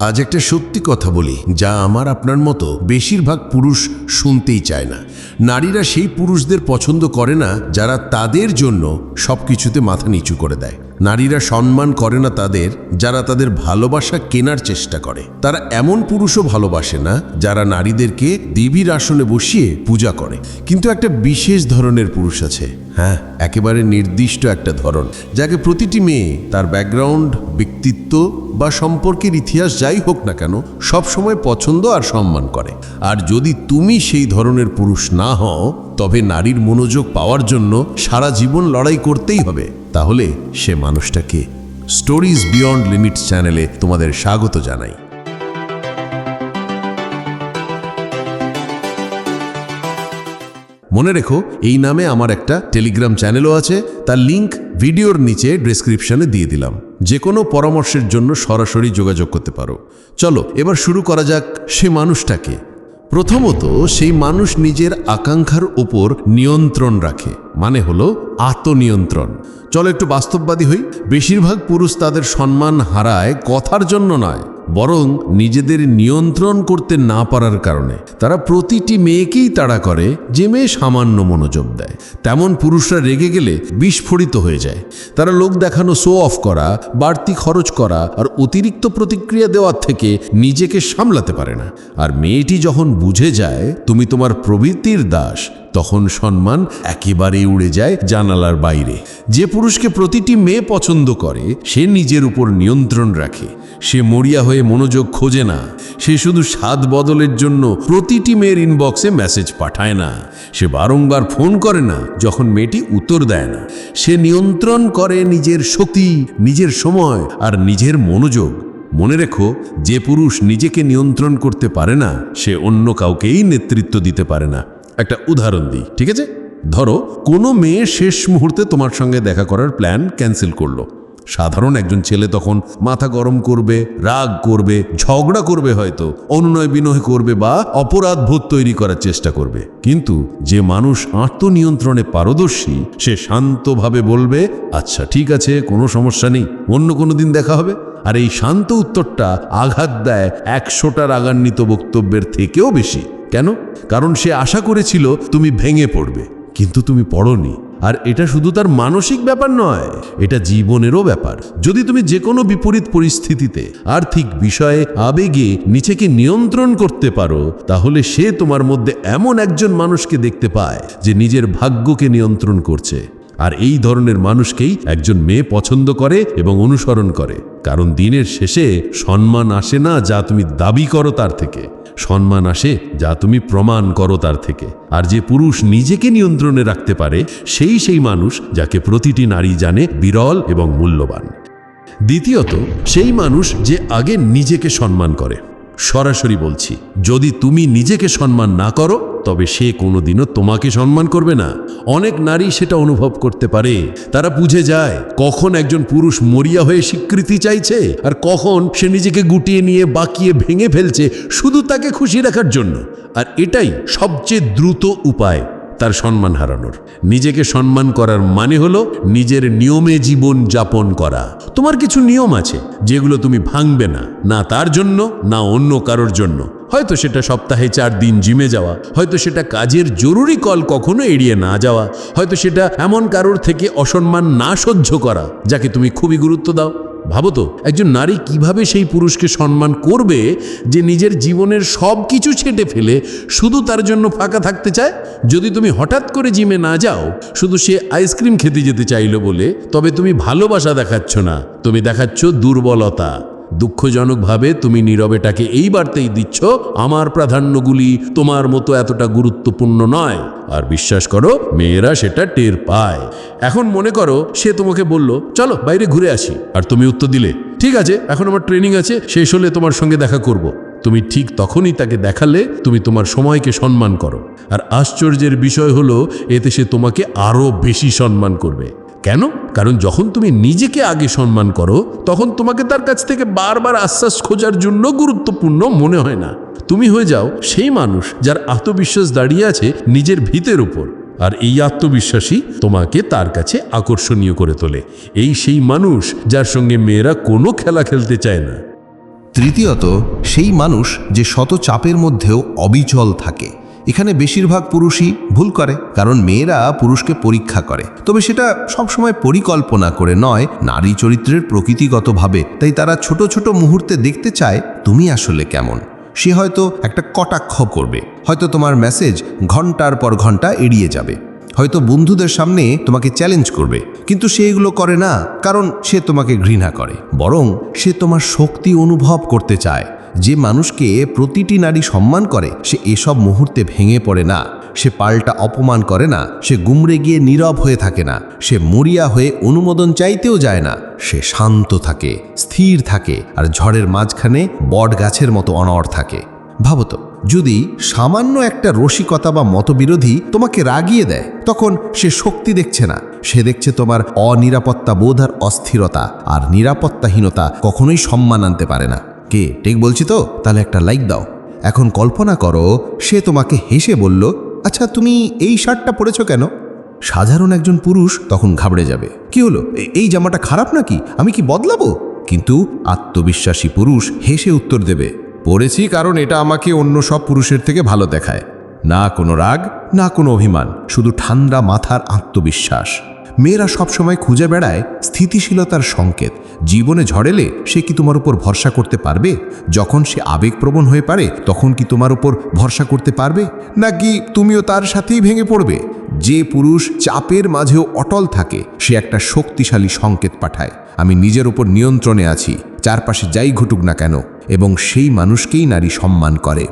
আজ একটা সত্যি কথা বলি, যা আমার আপনার মতো বেশিরভাগ পুরুষ শুনতেই চায় না। নারীরা সেই পুরুষদের পছন্দ করে না, যারা তাদের জন্য সব কিছুতে মাথা নিচু করে দেয়। নারীরা সম্মান করে না তাদের, যারা তাদের ভালোবাসা কেনার চেষ্টা করে। তারা এমন পুরুষও ভালোবাসে না, যারা নারীদেরকে দেবীর আসনে বসিয়ে পূজা করে। কিন্তু একটা বিশেষ ধরনের পুরুষ আছে হ্যাঁ একেবারে নির্দিষ্ট একটা ধরন, যাকে প্রতিটি মেয়ে তার ব্যাকগ্রাউন্ড ব্যক্তিত্ব বা সম্পর্কের ইতিহাস যাই হোক না কেন সব সময় পছন্দ আর সম্মান করে। আর যদি তুমি সেই ধরনের পুরুষ না হও, তবে নারীর মনোযোগ পাওয়ার জন্য সারা জীবন লড়াই করতেই হবে। তাহলে সে মানুষটাকে স্টোরিজ বিয়ন্ড লিমিটস চ্যানেলে তোমাদের স্বাগত জানাই। মনে রেখো, এই নামে আমার একটা টেলিগ্রাম চ্যানেলও আছে, তার লিংক ভিডিওর নিচে ডেসক্রিপশনে দিয়ে দিলাম। যে কোনো পরামর্শের জন্য সরাসরি যোগাযোগ করতে পারো। চলো, এবার শুরু করা যাক সে মানুষটাকে। প্রথমত, সেই মানুষ নিজের আকাঙ্ক্ষার ওপর নিয়ন্ত্রণ রাখে। মানে হলো আত্মনিয়ন্ত্রণ। চলো একটু বাস্তববাদী হই। বেশিরভাগ পুরুষ তাদের সম্মান হারায় কথার জন্য নয়, বরং নিজেদের নিয়ন্ত্রণ করতে না পারার কারণে। তারা প্রতিটি মেয়েকেই তাড়া করে, যে মেয়ে সামান্য মনোযোগ দেয়। তেমন পুরুষরা রেগে গেলে বিস্ফোরিত হয়ে যায়। তারা লোক দেখানো শো অফ করা, বাড়তি খরচ করা আর অতিরিক্ত প্রতিক্রিয়া দেওয়ার থেকে নিজেকে সামলাতে পারে না। আর মেয়েটি যখন বুঝে যায়, তুমি তোমার প্রবৃত্তির দাস তখন সম্মান একেবারেই উড়ে যায় জানালার বাইরে। যে পুরুষকে প্রতিটি মেয়ে পছন্দ করে, সে নিজের উপর নিয়ন্ত্রণ রাখে। সে মরিয়া হয়ে মনোযোগ খোঁজে না। সে শুধু স্বাদ বদলের জন্য প্রতিটি মেয়ের ইনবক্সে মেসেজ পাঠায় না। সে বারংবার ফোন করে না, যখন মেয়েটি উত্তর দেয় না। সে নিয়ন্ত্রণ করে নিজের শক্তি, নিজের সময় আর নিজের মনোযোগ। মনে রেখো, যে পুরুষ নিজেকে নিয়ন্ত্রণ করতে পারে না, সে অন্য কাউকেই নেতৃত্ব দিতে পারে না। একটা উদাহরণ দিই, ঠিক আছে? ধরো, কোনো মেয়ে শেষ মুহূর্তে তোমার সঙ্গে দেখা করার প্ল্যান ক্যান্সেল করল। সাধারণ একজন ছেলে তখন মাথা গরম করবে, রাগ করবে, ঝগড়া করবে হয়তো, অনুনয় বিনয় করবে বা অপরাধ বোধ তৈরি করার চেষ্টা করবে। কিন্তু যে মানুষ আত্মনিয়ন্ত্রণে পারদর্শী, সে শান্তভাবে বলবে আচ্ছা ঠিক আছে, কোনো সমস্যা নেই, অন্য কোনো দিন দেখা হবে। আর এই শান্ত উত্তরটা আঘাত দেয় একশোটা রাগান্বিত বক্তব্যের থেকেও বেশি। কেন? কারণ সে আশা করেছিল তুমি ভেঙে পড়বে, কিন্তু তুমি পড়নি। আর এটা শুধু তার মানসিক ব্যাপার নয়, এটা জীবনেরও ব্যাপার। যদি তুমি যে কোনো বিপরীত পরিস্থিতিতে আর্থিক বিষয়ে আবেগে নিজেকে নিয়ন্ত্রণ করতে পারো, তাহলে সে তোমার মধ্যে এমন একজন মানুষকে দেখতে পায় যে নিজের ভাগ্যকে নিয়ন্ত্রণ করছে। আর এই ধরনের মানুষকেই একজন মেয়ে পছন্দ করে এবং অনুসরণ করে। কারণ দিনের শেষে সম্মান আসে না যা তুমি দাবি করো তার থেকে। সম্মান আসে যা তুমি প্রমাণ করো তার থেকে। আর যে পুরুষ নিজেকে নিয়ন্ত্রণে রাখতে পারে, সেই সেই মানুষ যাকে প্রতিটি নারী জানে বিরল এবং মূল্যবান। দ্বিতীয়ত, সেই মানুষ যে আগে নিজেকে সম্মান করে। সরাসরি বলছি, যদি তুমি নিজেকে সম্মান না করো, তবে সে কোনোদিনও তোমাকে সম্মান করবে না। অনেক নারী সেটা অনুভব করতে পারে। তারা বুঝে যায়, কখন একজন পুরুষ মরিয়া হয়ে স্বীকৃতি চাইছে, আর কখন সে নিজেকে গুটিয়ে নিয়ে বাকিয়ে ভেঙে ফেলছে শুধু তাকে খুশি রাখার জন্য। আর এটাই সবচেয়ে দ্রুত উপায়। তার সম্মান হারানোর। নিজেকে সম্মান করার মানে হলো নিজের নিয়মে জীবন যাপন করা। তোমার কিছু নিয়ম আছে যেগুলো তুমি ভাঙবে না না তার জন্য, না অন্য কারোর জন্য। হয়তো সেটা সপ্তাহে চার দিন জিমে যাওয়া, হয়তো সেটা কাজের জরুরি কল কখনো এড়িয়ে না যাওয়া, হয়তো সেটা এমন কারোর থেকে অসম্মান না সহ্য করা, যাকে তুমি খুবই গুরুত্ব দাও। ভাবো তো, একজন নারী কীভাবে সেই পুরুষকে সম্মান করবে যে নিজের জীবনের সব কিছু ছেটে ফেলে, শুধু তার জন্য ফাঁকা থাকতে চায়? যদি তুমি হঠাৎ করে জিমে না যাও, শুধু সে আইসক্রিম খেতে যেতে চাইলো বলে, তবে তুমি ভালোবাসা দেখাচ্ছ না। তুমি দেখাচ্ছ দুর্বলতা। দুঃখজনকভাবে তুমি নীরবেটাকে এই বার্তাই দিচ্ছ, আমার প্রাধান্যগুলি তোমার মতো এতটা গুরুত্বপূর্ণ নয়। আর বিশ্বাস করো, মেয়েরা সেটা টের পায়। এখন মনে করো, সে তোমাকে বলল, চলো বাইরে ঘুরে আসি। আর তুমি উত্তর দিলে, ঠিক আছে, এখন আমার ট্রেনিং আছে, শেষ হলে তোমার সঙ্গে দেখা করব। তুমি ঠিক তখনই তাকে দেখালে, তুমি তোমার সময়কে সম্মান করো। আর আশ্চর্যের বিষয় হলো, এতে সে তোমাকে আরও বেশি সম্মান করবে। কেন? কারণ যখন তুমি নিজেকে আগে সম্মান করো, তখন তোমাকে তার কাছ থেকে বারবার আশ্বাস খোঁজার জন্য গুরুত্বপূর্ণ মনে হয় না। তুমি হয়ে যাও সেই মানুষ যার আত্মবিশ্বাস দাঁড়িয়ে আছে নিজের ভিতের উপর। আর এই আত্মবিশ্বাসী তোমাকে তার কাছে আকর্ষণীয় করে তোলে। এই সেই মানুষ যার সঙ্গে মেয়েরা কোনো খেলা খেলতে চায় না। তৃতীয়ত, সেই মানুষ যে শত চাপের মধ্যেও অবিচল থাকে। এখানে বেশিরভাগ পুরুষই ভুল করে, কারণ মেয়েরা পুরুষকে পরীক্ষা করে। তবে সেটা সবসময় পরিকল্পনা করে নয়, নারী চরিত্রের প্রকৃতিগতভাবে। তাই তারা ছোট ছোট মুহূর্তে দেখতে চায়, তুমি আসলে কেমন? সে হয়তো একটা কটাক্ষ করবে। হয়তো তোমার মেসেজ ঘণ্টার পর ঘণ্টা এড়িয়ে যাবে। হয়তো বন্ধুদের সামনে তোমাকে চ্যালেঞ্জ করবে। কিন্তু সে এগুলো করে না, কারণ সে তোমাকে ঘৃণা করে। বরং সে তোমার শক্তি অনুভব করতে চায়। যে মানুষকে প্রতিটি নারী সম্মান করে, সে এসব মুহূর্তে ভেঙে পড়ে না। সে পাল্টা অপমান করে না। সে গুমড়ে গিয়ে নীরব হয়ে থাকে না। সে মরিয়া হয়ে অনুমোদন চাইতেও যায় না। সে শান্ত থাকে, স্থির থাকে আর ঝড়ের মাঝখানে বট গাছের মতো অনড় থাকে। ভাবো তো, যদি সামান্য একটা রসিকতা বা মতবিরোধী তোমাকে রাগিয়ে দেয়, তখন সে শক্তি দেখছে না। সে দেখছে তোমার অনিরাপত্তা বোধ আর অস্থিরতা, আর নিরাপত্তাহীনতা কখনোই সম্মান আনতে পারে না। কে? ঠিক বলছি তো? তাহলে একটা লাইক দাও। এখন কল্পনা করো, সে তোমাকে হেসে বলল আচ্ছা তুমি এই শার্টটা পরেছো কেন? সাধারণ একজন পুরুষ তখন ঘাবড়ে যাবে। কি হলো? এই জামাটা খারাপ নাকি? আমি কি বদলাবো? কিন্তু আত্মবিশ্বাসী পুরুষ হেসে উত্তর দেবে পড়েছি কারণ এটা আমাকে অন্য সব পুরুষের থেকে ভালো দেখায়। না কোনো রাগ, না কোনো অভিমান, শুধু ঠান্ডা মাথার আত্মবিশ্বাস। মেয়েরা সবসময় খুঁজে বেড়ায় স্থিতিশীলতার সংকেত। জীবনে ঝড়েলে সে কি তোমার উপর ভরসা করতে পারবে? যখন সে আবেগপ্রবণ হয়ে পারে, তখন কি তোমার উপর ভরসা করতে পারবে? নাকি তুমিও তার সাথেই ভেঙে পড়বে? যে পুরুষ চাপের মাঝেও অটল থাকে, সে একটা শক্তিশালী সংকেত পাঠায়। আমি নিজের উপর নিয়ন্ত্রণে আছি, চারপাশে যাই ঘটুক না কেন, এবং সেই মানুষকেই নারী সম্মান করে।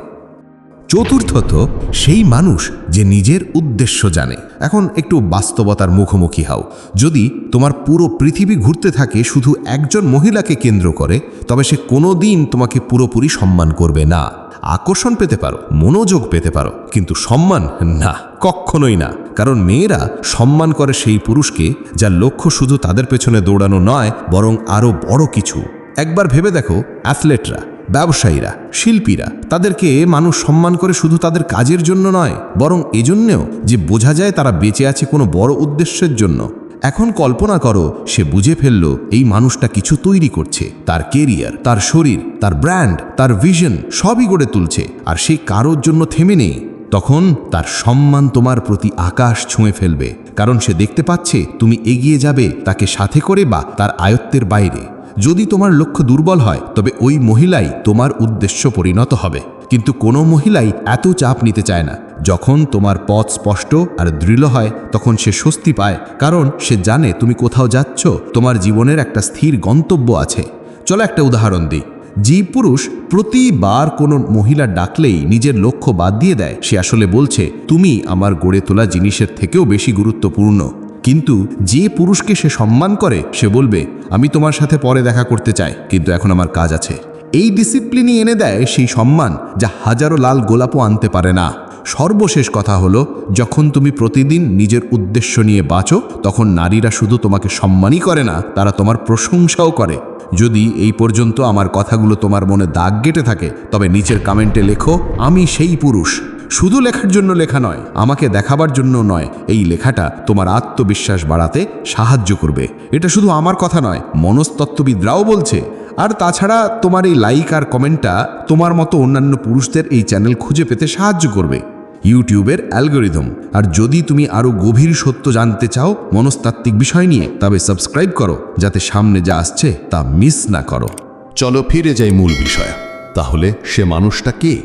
চতুর্থত সেই মানুষ যে নিজের উদ্দেশ্য জানে। এখন একটু বাস্তবতার মুখোমুখি হও। যদি তোমার পুরো পৃথিবী ঘুরতে থাকে, শুধু একজন মহিলাকে কেন্দ্র করে, তবে সে কোনো দিন তোমাকে পুরোপুরি সম্মান করবে না। আকর্ষণ পেতে পারো, মনোযোগ পেতে পারো, কিন্তু সম্মান না কখনোই না। কারণ মেয়েরা সম্মান করে সেই পুরুষকে, যার লক্ষ্য শুধু তাদের পেছনে দৌড়ানো নয়, বরং আরও বড় কিছু। একবার ভেবে দেখো, অ্যাথলেটরা ব্যবসায়ীরা, শিল্পীরা, তাদেরকে মানুষ সম্মান করে শুধু তাদের কাজের জন্য নয়, বরং এজন্যেও যে বোঝা যায় তারা বেঁচে আছে কোনো বড় উদ্দেশ্যের জন্য। এখন কল্পনা করো, সে বুঝে ফেলল এই মানুষটা কিছু তৈরি করছে। তার কেরিয়ার, তার শরীর, তার ব্র্যান্ড, তার ভিশন সবই গড়ে তুলছে, আর সে কারোর জন্য থেমে নেই। তখন তার সম্মান তোমার প্রতি আকাশ ছুঁয়ে ফেলবে, কারণ সে দেখতে পাচ্ছে তুমি এগিয়ে যাবে তাকে সাথে করে বা তার আয়ত্তের বাইরে। যদি তোমার লক্ষ্য দুর্বল হয়, তবে ওই মহিলাই তোমার উদ্দেশ্য পরিণত হবে। কিন্তু কোনো মহিলাই এত চাপ নিতে চায় না। যখন তোমার পথ স্পষ্ট আর দৃঢ় হয়, তখন সে স্বস্তি পায়, কারণ সে জানে তুমি কোথাও যাচ্ছ, তোমার জীবনের একটা স্থির গন্তব্য আছে। চলো একটা উদাহরণ দিই। যে পুরুষ প্রতিবার কোনো মহিলা ডাকলেই নিজের লক্ষ্য বাদ দিয়ে দেয়, সে আসলে বলছে, তুমি আমার গড়ে তোলা জিনিসের থেকেও বেশি গুরুত্বপূর্ণ। কিন্তু যে পুরুষকে সে সম্মান করে, সে বলবে, আমি তোমার সাথে পরে দেখা করতে চাই, কিন্তু এখন আমার কাজ আছে। এই ডিসিপ্লিনই এনে দেয় সেই সম্মান, যা হাজারো লাল গোলাপও আনতে পারে না। সর্বশেষ কথা হলো, যখন তুমি প্রতিদিন নিজের উদ্দেশ্য নিয়ে বাঁচো, তখন নারীরা শুধু তোমাকে সম্মানই করে না, তারা তোমার প্রশংসাও করে। যদি এই পর্যন্ত আমার কথাগুলো তোমার মনে দাগ গেটে থাকে, তবে নিচের কমেন্টে লেখো, আমি সেই পুরুষ। শুধু লেখার জন্য লেখা নয়, আমাকে দেখাবার জন্য নয়, এই লেখাটা তোমার আত্মবিশ্বাস বাড়াতে সাহায্য করবে। এটা শুধু আমার কথা নয়, মনস্তত্ত্ববিদরাও বলছে। আর তাছাড়া তোমার এই লাইক আর কমেন্টটা তোমার মতো অন্যান্য পুরুষদের এই চ্যানেল খুঁজে পেতে সাহায্য করবে। ইউটিউবের অ্যালগোরিদম। আর যদি তুমি আরও গভীর সত্য জানতে চাও মনস্তাত্ত্বিক বিষয় নিয়ে, তবে সাবস্ক্রাইব করো, যাতে সামনে যা আসছে তা মিস না করো। চলো ফিরে যাই মূল বিষয়। তাহলে সে মানুষটা কে?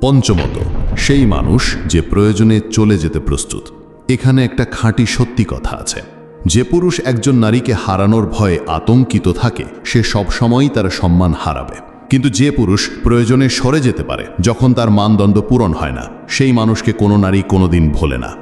পঞ্চমত। সেই মানুষ যে প্রয়োজনে চলে যেতে প্রস্তুত। এখানে একটা খাঁটি সত্যি কথা আছে। যে পুরুষ একজন নারীকে হারানোর ভয়ে আতঙ্কিত থাকে, সে সবসময়ই তার সম্মান হারাবে। কিন্তু যে পুরুষ প্রয়োজনে সরে যেতে পারে, যখন তার মানদণ্ড পূরণ হয় না, সেই মানুষকে কোনো নারী কোনোদিন ভোলে না।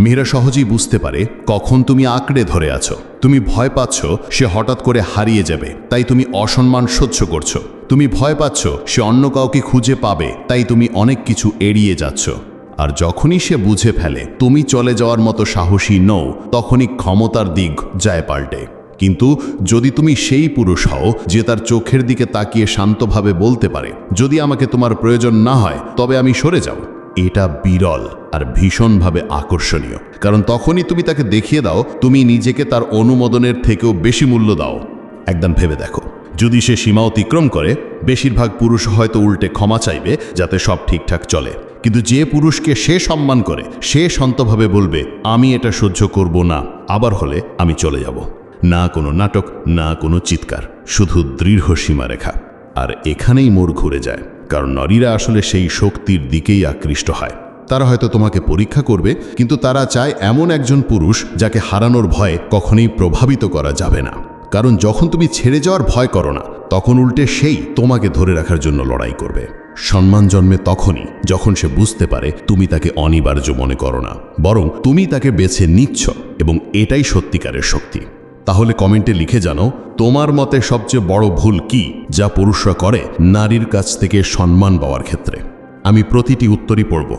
মেয়েরা সহজেই বুঝতে পারে কখন তুমি আঁকড়ে ধরে আছো। তুমি ভয় পাচ্ছ সে হঠাৎ করে হারিয়ে যাবে, তাই তুমি অসম্মান সহ্য করছ। তুমি ভয় পাচ্ছ সে অন্য কাউকে খুঁজে পাবে, তাই তুমি অনেক কিছু এড়িয়ে যাচ্ছ। আর যখনই সে বুঝে ফেলে, তুমি চলে যাওয়ার মতো সাহসী নও তখনই ক্ষমতার দিক যায় পাল্টে। কিন্তু যদি তুমি সেই পুরুষ হও, যে তার চোখের দিকে তাকিয়ে শান্তভাবে বলতে পারে, যদি আমাকে তোমার প্রয়োজন না হয়, তবে আমি সরে যাব। এটা বিরল আর ভীষণভাবে আকর্ষণীয়। কারণ তখনই তুমি তাকে দেখিয়ে দাও, তুমি নিজেকে তার অনুমোদনের থেকেও বেশি মূল্য দাও। একদম ভেবে দেখো। যদি সে সীমা অতিক্রম করে, বেশিরভাগ পুরুষ হয়তো উল্টে ক্ষমা চাইবে, যাতে সব ঠিকঠাক চলে। কিন্তু যে পুরুষকে সে সম্মান করে, সে শান্তভাবে বলবে, আমি এটা সহ্য করব না, আবার হলে আমি চলে যাব। না কোনো নাটক, না কোনো চিৎকার, শুধু দৃঢ় সীমারেখা। আর এখানেই মোড় ঘুরে যায়। কারণ নারীরা আসলে সেই শক্তির দিকেই আকৃষ্ট হয়। তারা হয়তো তোমাকে পরীক্ষা করবে, কিন্তু তারা চায় এমন একজন পুরুষ যাকে হারানোর ভয়ে কখনোই প্রভাবিত করা যাবে না। কারণ যখন তুমি ছেড়ে যাওয়ার ভয় করো না, তখন উল্টে সেই তোমাকে ধরে রাখার জন্য লড়াই করবে। সম্মান জন্মে তখনই যখন সে বুঝতে পারে তুমি তাকে অনিবার্য মনে করো না, বরং তুমি তাকে বেছে নিচ্ছ এবং এটাই সত্যিকারের শক্তি। তাহলে কমেন্টে লিখে জানো, তোমার মতে সবচেয়ে বড় ভুল কি যা পুরুষরা করে নারীর কাছ থেকে সম্মান পাওয়ার ক্ষেত্রে? আমি প্রতিটি উত্তরই পড়ব।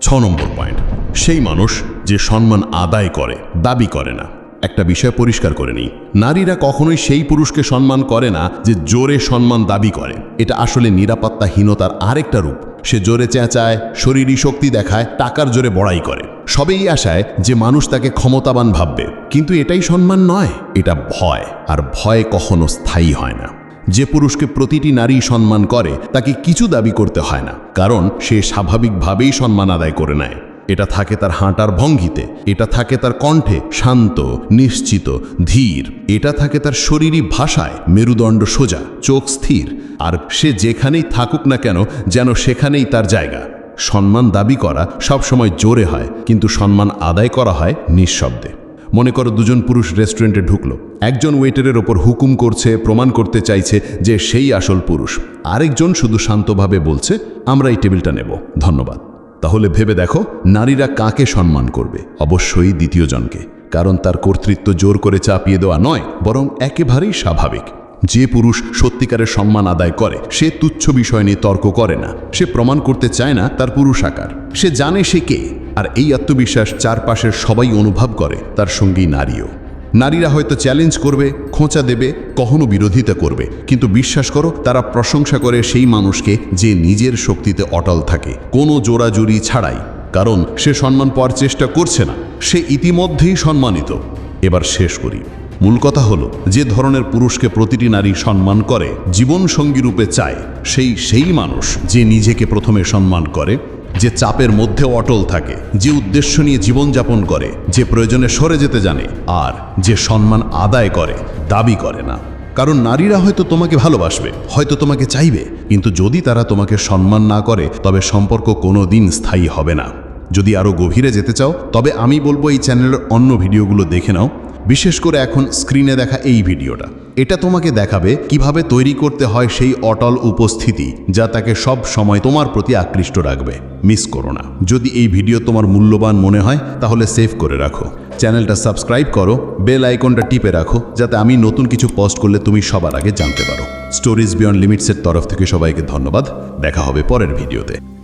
ছ নম্বর পয়েন্ট। সেই মানুষ যে সম্মান আদায় করে, দাবি করে না। একটা বিষয় পরিষ্কার করে নিই। নারীরা কখনোই সেই পুরুষকে সম্মান করে না যে জোরে সম্মান দাবি করে। এটা আসলে নিরাপত্তাহীনতার আরেকটা রূপ। সে জোরে চেঁচায় শরীরী শক্তি দেখায়, টাকার জোরে বড়াই করে। সবেই আশায় যে মানুষ তাকে ক্ষমতাবান ভাববে। কিন্তু এটাই সম্মান নয়, এটা ভয়। আর ভয় কখনো স্থায়ী হয় না। যে পুরুষকে প্রতিটি নারী সম্মান করে, তাকে কিছু দাবি করতে হয় না। কারণ সে স্বাভাবিকভাবেই সম্মান আদায় করে নেয়। এটা থাকে তার হাঁটার ভঙ্গিতে, এটা থাকে তার কণ্ঠে শান্ত, নিশ্চিত, ধীর। এটা থাকে তার শরীরী ভাষায়, মেরুদণ্ড সোজা, চোখ স্থির। আর সে যেখানেই থাকুক না কেন, যেন সেখানেই তার জায়গা। সম্মান দাবি করা সবসময় জোরে হয়, কিন্তু সম্মান আদায় করা হয় নিঃশব্দে। মনে করো দুজন পুরুষ রেস্টুরেন্টে ঢুকলো। একজন ওয়েটারের ওপর হুকুম করছে, প্রমাণ করতে চাইছে যে সেই আসল পুরুষ। আরেকজন শুধু শান্তভাবে বলছে, আমরা এই টেবিলটা নেব। ধন্যবাদ। তাহলে ভেবে দেখো, নারীরা কাকে সম্মান করবে? অবশ্যই দ্বিতীয় জনকে কারণ তার কর্তৃত্ব জোর করে চাপিয়ে দেওয়া নয়, বরং একেবারেই স্বাভাবিক। যে পুরুষ সত্যিকারের সম্মান আদায় করে, সে তুচ্ছ বিষয় নিয়ে তর্ক করে না। সে প্রমাণ করতে চায় না তার পুরুষ আকার। সে জানে সে কে, আর এই আত্মবিশ্বাস চারপাশের সবাই অনুভব করে, তার সঙ্গী নারীও। নারীরা হয়তো চ্যালেঞ্জ করবে, খোঁচা দেবে, কখনো বিরোধিতা করবে, কিন্তু বিশ্বাস করো, তারা প্রশংসা করে সেই মানুষকে যে নিজের শক্তিতে অটল থাকে। কোনো জোরাজুরি ছাড়াই, কারণ সে সম্মান পাওয়ার চেষ্টা করছে না। সে ইতিমধ্যেই সম্মানিত। এবার শেষ করি। মূল কথা হলো, যে ধরনের পুরুষকে প্রতিটি নারী সম্মান করে, জীবন সঙ্গী রূপে চায়, সেই সেই মানুষ যে নিজেকে প্রথমে সম্মান করে, যে চাপের মধ্যে অটল থাকে, যে উদ্দেশ্য নিয়ে জীবনযাপন করে, যে প্রয়োজনে সরে যেতে জানে, আর যে সম্মান আদায় করে, দাবি করে না। কারণ নারীরা হয়তো তোমাকে ভালোবাসবে, হয়তো তোমাকে চাইবে, কিন্তু যদি তারা তোমাকে সম্মান না করে, তবে সম্পর্ক কোনো দিন স্থায়ী হবে না। যদি আরও গভীরে যেতে চাও, তবে আমি বলব এই চ্যানেলের অন্য ভিডিওগুলো দেখে নাও। বিশেষ করে এখন স্ক্রিনে দেখা এই ভিডিওটা। এটা তোমাকে দেখাবে কীভাবে তৈরি করতে হয় সেই অটল উপস্থিতি যা তাকে সব সময় তোমার প্রতি আকৃষ্ট রাখবে। মিস করো না। যদি এই ভিডিও তোমার মূল্যবান মনে হয়, তাহলে সেভ করে রাখো। চ্যানেলটা সাবস্ক্রাইব করো, বেল আইকনটা টিপে রাখো, যাতে আমি নতুন কিছু পোস্ট করলে তুমি সবার আগে জানতে পারো। স্টোরিজ বিয়ন্ড লিমিটসের তরফ থেকে সবাইকে ধন্যবাদ। দেখা হবে পরের ভিডিওতে।